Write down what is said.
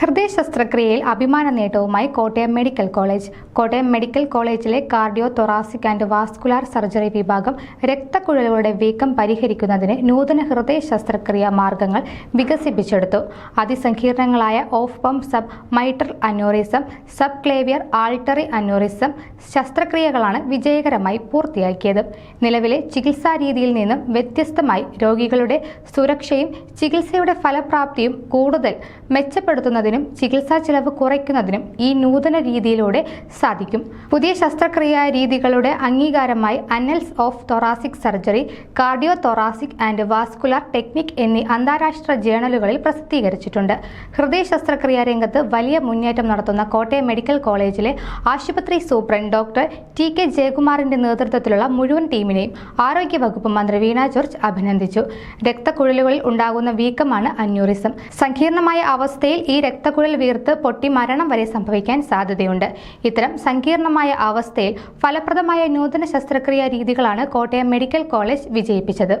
ഹൃദയ ശസ്ത്രക്രിയയിൽ അഭിമാന നേട്ടവുമായി Kottayam medical college. Kottayam medical കോളേജിലെ cardio thoracic and vascular surgery വിഭാഗം രക്തക്കുഴലുകളുടെ വീക്കം പരിഹരിക്കുന്നതിന് നൂതന ഹൃദയ ശസ്ത്രക്രിയ മാർഗങ്ങൾ വികസിപ്പിച്ചെടുത്തു. അതിസങ്കീർണങ്ങളായ off pump sub mitral aneurysm sub clavian artery aneurysm ശസ്ത്രക്രിയകളാണ് വിജയകരമായി പൂർത്തിയാക്കിയത്. നിലവിലെ ചികിത്സാ രീതിയിൽ നിന്നും വ്യത്യസ്തമായി രോഗികളുടെ സുരക്ഷയും ചികിത്സയുടെ ഫലപ്രാപ്തിയും കൂടുതൽ മെച്ചപ്പെടുത്തുന്നതിനും ചികിത്സാ ചെലവ് കുറയ്ക്കുന്നതിനും ഈ നൂതന രീതിയിലൂടെ സാധിക്കും. പുതിയ ശസ്ത്രക്രിയാ രീതികളുടെ അംഗീകാരമായി annals of thoracic surgery cardio thoracic and vascular technique എന്നീ അന്താരാഷ്ട്ര ജേണലുകളിൽ പ്രസിദ്ധീകരിച്ചിട്ടുണ്ട്. ഹൃദയ ശസ്ത്രക്രിയാ രംഗത്ത് വലിയ മുന്നേറ്റം നടത്തുന്ന കോട്ടയം മെഡിക്കൽ കോളേജിലെ ആശുപത്രി സൂപ്രണ്ട് ഡോക്ടർ ടി കെ ജയകുമാറിന്റെ നേതൃത്വത്തിലുള്ള മുഴുവൻ ടീമിനെയും ആരോഗ്യവകുപ്പ് മന്ത്രി വീണ ജോർജ് അഭിനന്ദിച്ചു. രക്തക്കുഴലുകളിൽ ഉണ്ടാകുന്ന വീക്കമാണ് അന്യൂറിസം. സങ്കീർണമായ അവസ്ഥയിൽ ഈ രക്തക്കുഴൽ വീർത്ത് പൊട്ടി മരണം വരെ സംഭവിക്കാൻ സാധ്യതയുണ്ട്. ഇത്തരം സങ്കീർണമായ അവസ്ഥയിൽ ഫലപ്രദമായ നൂതന ശസ്ത്രക്രിയാ രീതികളാണ് കോട്ടയം മെഡിക്കൽ കോളേജ് വിജയിപ്പിച്ചത്.